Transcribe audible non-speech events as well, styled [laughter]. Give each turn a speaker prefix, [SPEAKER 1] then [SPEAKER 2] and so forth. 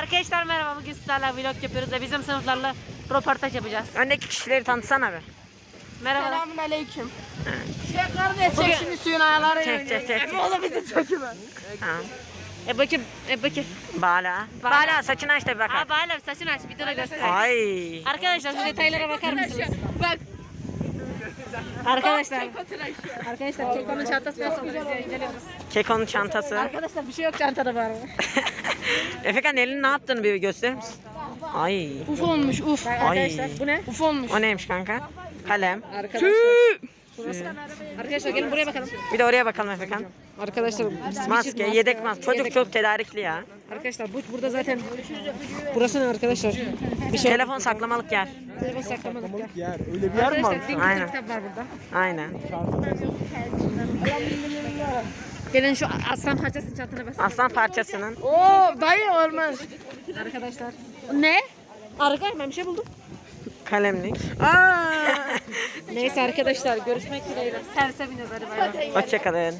[SPEAKER 1] Arkadaşlar merhaba bugün sizlerle vlog yapıyoruz ve bizim sınıflarla röportaj yapacağız.
[SPEAKER 2] Öndeki kişileri tanıtsana bir.
[SPEAKER 1] Merhaba.
[SPEAKER 3] Selamun aleyküm. Şey kardeş çek şimdi suyun ayarları.
[SPEAKER 2] Çek çek çek. çek.
[SPEAKER 3] Oğlum bizi çekin lan.
[SPEAKER 2] Tamam.
[SPEAKER 1] E bakayım, e bakayım.
[SPEAKER 2] Bala.
[SPEAKER 1] Bala.
[SPEAKER 2] Bala saçını aç da bir bakalım.
[SPEAKER 1] Aa Bağla saçını aç bir de göster.
[SPEAKER 2] Ay.
[SPEAKER 1] Arkadaşlar şu detaylara bakar mısınız?
[SPEAKER 3] Bak.
[SPEAKER 1] Arkadaşlar. Arkadaşlar Keko'nun çantası nasıl? İnceliyoruz.
[SPEAKER 2] Keko'nun çantası.
[SPEAKER 1] Arkadaşlar bir şey yok çantada var mı? [laughs]
[SPEAKER 2] Efekan elini ne yaptığını bir gösterir misin? Ay.
[SPEAKER 3] Uf olmuş uf.
[SPEAKER 1] Arkadaşlar bu ne?
[SPEAKER 3] Uf olmuş.
[SPEAKER 2] O neymiş kanka? Kalem.
[SPEAKER 1] Arkadaşlar. Arkadaşlar gelin buraya bakalım.
[SPEAKER 2] Bir de oraya bakalım Efekan.
[SPEAKER 1] Arkadaşlar
[SPEAKER 2] Maske, yedek maske. Çocuk çok tedarikli ya.
[SPEAKER 1] Arkadaşlar bu burada zaten burası ne arkadaşlar? Bir şey
[SPEAKER 2] Telefon saklamalık yer.
[SPEAKER 1] telefon saklamadık.
[SPEAKER 4] yer. Öyle bir yer mi var?
[SPEAKER 2] Aynen.
[SPEAKER 1] kitap var burada.
[SPEAKER 2] Aynen.
[SPEAKER 1] Gelin şu aslan parçasının çantana basın.
[SPEAKER 2] Aslan parçasının.
[SPEAKER 3] Oo dayı olmaz.
[SPEAKER 1] Arkadaşlar. Ne? Arkadaşlar ben bir şey buldum.
[SPEAKER 2] Kalemlik.
[SPEAKER 3] Aa.
[SPEAKER 1] Neyse arkadaşlar görüşmek dileğiyle. Bay bay.
[SPEAKER 2] Hoşçakalın.